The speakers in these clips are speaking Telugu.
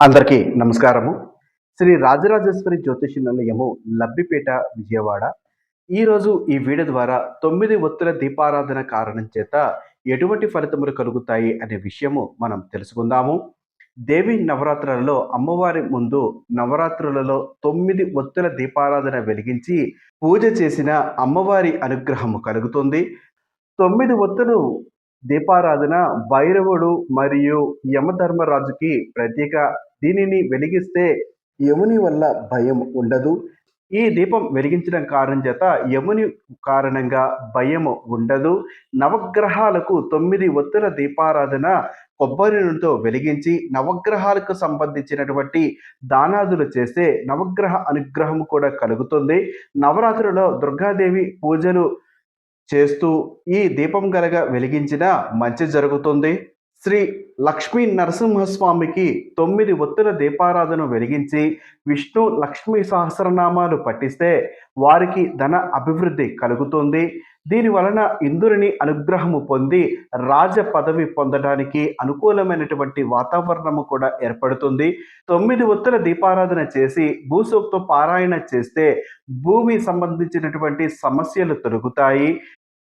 అందరికీ నమస్కారము. శ్రీ రాజరాజేశ్వరి జ్యోతిష నిలయము లబ్బిపేట విజయవాడ. ఈరోజు ఈ వీడియో ద్వారా తొమ్మిది ఒత్తుల దీపారాధన కారణం చేత ఎటువంటి ఫలితములు కలుగుతాయి అనే విషయము మనం తెలుసుకుందాము. దేవి నవరాత్రులలో అమ్మవారి ముందు నవరాత్రులలో తొమ్మిది ఒత్తుల దీపారాధన వెలిగించి పూజ చేసిన అమ్మవారి అనుగ్రహము కలుగుతుంది. తొమ్మిది ఒత్తులు దీపారాధన భైరవుడు మరియు యమధర్మరాజుకి ప్రత్యేక దీనిని వెలిగిస్తే యముని వల్ల భయం ఉండదు. ఈ దీపం వెలిగించడం కారణం చేత యముని కారణంగా భయం ఉండదు. నవగ్రహాలకు తొమ్మిది ఒత్తుల దీపారాధన కొబ్బరి నూనెతో వెలిగించి నవగ్రహాలకు సంబంధించినటువంటి దానాదులు చేస్తే నవగ్రహ అనుగ్రహం కూడా కలుగుతుంది. నవరాత్రులలో దుర్గాదేవి పూజలు చేస్తూ ఈ దీపం గలగ వెలిగించిన మంచి జరుగుతుంది. శ్రీ లక్ష్మీ నరసింహస్వామికి తొమ్మిది ఒత్తుల దీపారాధన వెలిగించి విష్ణు లక్ష్మీ సహస్రనామాలు పఠిస్తే వారికి ధన అభివృద్ధి కలుగుతుంది. దీని వలన ఇంద్రుని అనుగ్రహము పొంది రాజ పదవి పొందడానికి అనుకూలమైనటువంటి వాతావరణము కూడా ఏర్పడుతుంది. తొమ్మిది ఒత్తుల దీపారాధన చేసి భూసూక్త పారాయణ చేస్తే భూమి సంబంధించినటువంటి సమస్యలు తొలగుతాయి.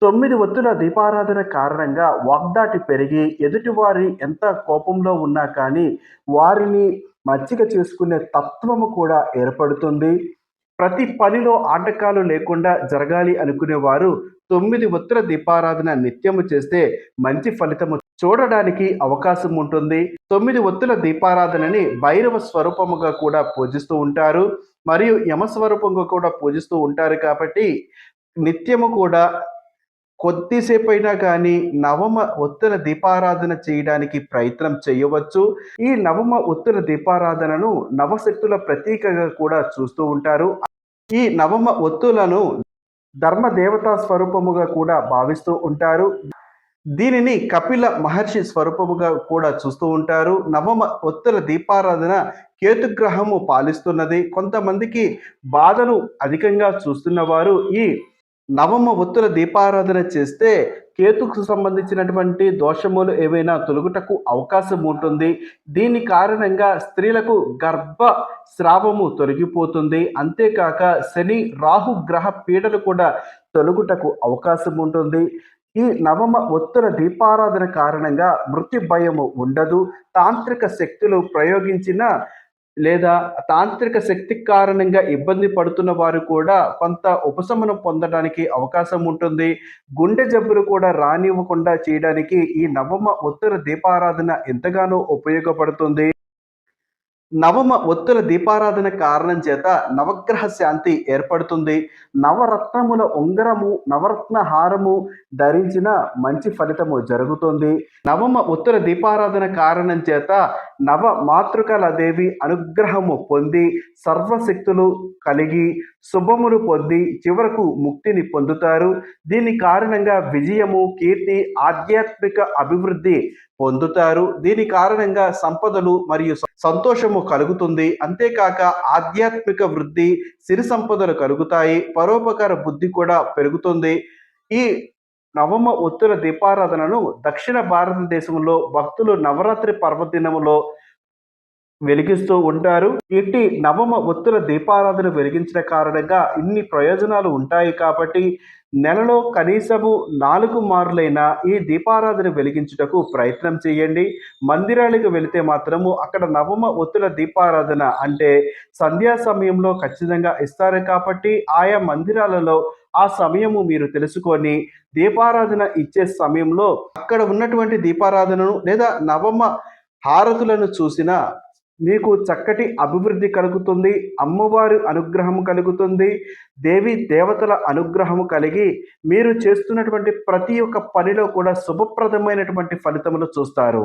తొమ్మిది ఒత్తుల దీపారాధన కారణంగా వాగ్దాటి పెరిగి ఎదుటివారి ఎంత కోపంలో ఉన్నా కానీ వారిని మచ్చిక చేసుకునే తత్వము కూడా ఏర్పడుతుంది. ప్రతి పనిలో ఆటకాలు లేకుండా జరగాలి అనుకునేవారు తొమ్మిది ఒత్తుల దీపారాధన నిత్యము చేస్తే మంచి ఫలితము చూడడానికి అవకాశం ఉంటుంది. తొమ్మిది ఒత్తుల దీపారాధనని భైరవ స్వరూపముగా కూడా పూజిస్తూ ఉంటారు. మరియు యమ స్వరూపంగా కూడా పూజిస్తూ ఉంటారు కాబట్టి నిత్యము కూడా కొద్దిసేపు అయినా కానీ నవమ ఒత్తుల దీపారాధన చేయడానికి ప్రయత్నం చేయవచ్చు. ఈ నవమ ఒత్తుల దీపారాధనను నవశక్తుల ప్రతీకగా కూడా చూస్తూ ఉంటారు. ఈ నవమ ఒత్తులను ధర్మ దేవతా స్వరూపముగా కూడా భావిస్తూ ఉంటారు. దీనిని కపిల మహర్షి స్వరూపముగా కూడా చూస్తూ ఉంటారు. నవమ ఒత్తుల దీపారాధన కేతుగ్రహము పాలిస్తున్నది. కొంతమందికి బాధలు అధికంగా చూస్తున్న వారు ఈ నవమ ఒత్తుల దీపారాధన చేస్తే కేతుకు సంబంధించినటువంటి దోషములు ఏవైనా తొలుగుటకు అవకాశం ఉంటుంది. దీని కారణంగా స్త్రీలకు గర్భ స్రావము తొలగిపోతుంది. అంతేకాక శని రాహు గ్రహ పీడలు కూడా తొలగుటకు అవకాశం ఉంటుంది. ఈ నవమ ఒత్తుల దీపారాధన కారణంగా మృత్యు భయము ఉండదు. తాంత్రిక శక్తులు ప్రయోగించిన లేదా తాంత్రిక శక్తి కారణంగా ఇబ్బంది పడుతున్న వారు కూడా కొంత ఉపశమనం పొందడానికి అవకాశం ఉంటుంది. గుండె జబ్బులు కూడా రానివ్వకుండా చేయడానికి ఈ నవమ ఉత్తర దీపారాధన ఎంతగానో ఉపయోగపడుతుంది. నవమ ఒత్తుల దీపారాధన కారణం చేత నవగ్రహ శాంతి ఏర్పడుతుంది. నవరత్నముల ఉంగరము నవరత్న హారము ధరించిన మంచి ఫలితము జరుగుతుంది. నవమ ఉత్తర దీపారాధన కారణం చేత నవ మాతృకల దేవి అనుగ్రహము పొంది సర్వశక్తులు కలిగి శుభములు పొంది చివరకు ముక్తిని పొందుతారు. దీని కారణంగా విజయము కీర్తి ఆధ్యాత్మిక అభివృద్ధి పొందుతారు. దీని కారణంగా సంపదలు మరియు సంతోషము కలుగుతుంది. అంతేకాక ఆధ్యాత్మిక వృద్ధి సిరి సంపదలు కలుగుతాయి. పరోపకార బుద్ధి కూడా పెరుగుతుంది. ఈ నవమ ఉత్తర దీపారాధనను దక్షిణ భారతదేశంలో భక్తులు నవరాత్రి పర్వదినములో వెలిగిస్తూ ఉంటారు. ఇట్టి నవమ ఒత్తుల దీపారాధన వెలిగించిన కారణంగా ఇన్ని ప్రయోజనాలు ఉంటాయి కాబట్టి నెలలో కనీసము నాలుగు మార్లైన ఈ దీపారాధన వెలిగించుటకు ప్రయత్నం చేయండి. మందిరాలకు వెళితే మాత్రము అక్కడ నవమ ఒత్తుల దీపారాధన అంటే సంధ్యా సమయంలో ఖచ్చితంగా ఇస్తారు కాబట్టి ఆయా మందిరాలలో ఆ సమయము మీరు తెలుసుకొని దీపారాధన ఇచ్చే సమయంలో అక్కడ ఉన్నటువంటి దీపారాధనను లేదా నవమ హారతులను చూసిన మీకు చక్కటి అభివృద్ధి కలుగుతుంది అమ్మవారి అనుగ్రహం కలుగుతుంది దేవి దేవతల అనుగ్రహము కలిగి మీరు చేస్తున్నటువంటి ప్రతి ఒక్క పనిలో కూడా శుభప్రదమైనటువంటి ఫలితములు చూస్తారు.